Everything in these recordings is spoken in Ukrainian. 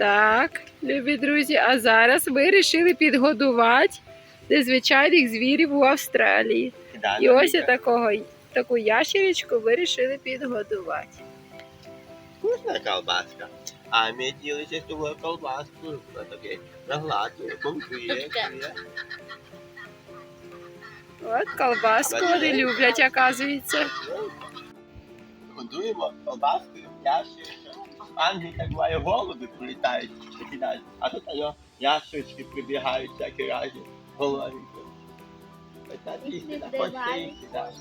Так, любі друзі, а зараз ми вирішили підгодувати незвичайних звірів у Австралії. І ось такого, таку ящеричку вирішили підгодувати. Вкусна колбаска. А ми ділися з тобою колбаску. На таке нагладує, кумкує. От колбаску вони люблять, оказується. Годуємо колбаскою, ящерицю. В Англії так буває голуби прилітають, покидають. А тут його ящерички прибігають всякі разі. Голові. Ось так їсти, на хочете їсти, так.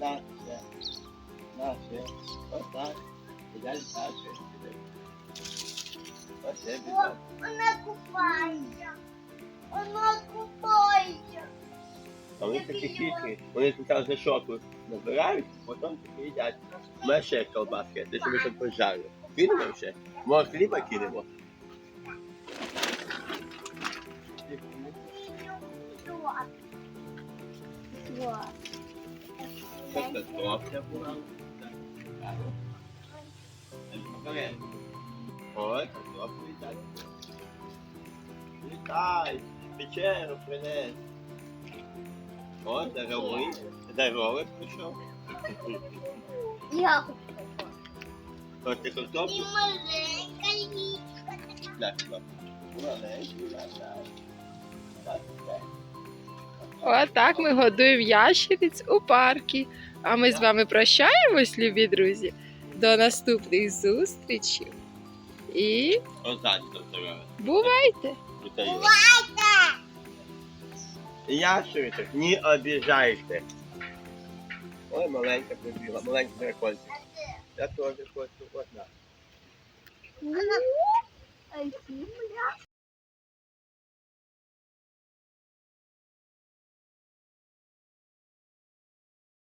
На, все. На, все. Ось так. Сидять далі. Ось це біда. Вона Talvez você critique, onde tem aquelas ressalvas naturais, portanto, idade. Não é cheque é o basquete, deixa eu ver se eu tô joga. Aqui não é cheque. Mó clima aqui, né, Essa top é boa. Olha, olha, top, é, Cuidado, pequeno, frenético. О, здоровий. Здоровий прийшов. Я ти І картоплю? маленька лічка. Так, так. Так, так. Так, так. От так ми годуємо ящериць у парку. А ми з вами прощаємось, любі друзі. До наступних зустрічей. І здоров'я. бувайте! Ящериця, не обіжайте. Ой, маленька прибігла, маленька дракончик. Я теж хочу, одна. Вона... Ай.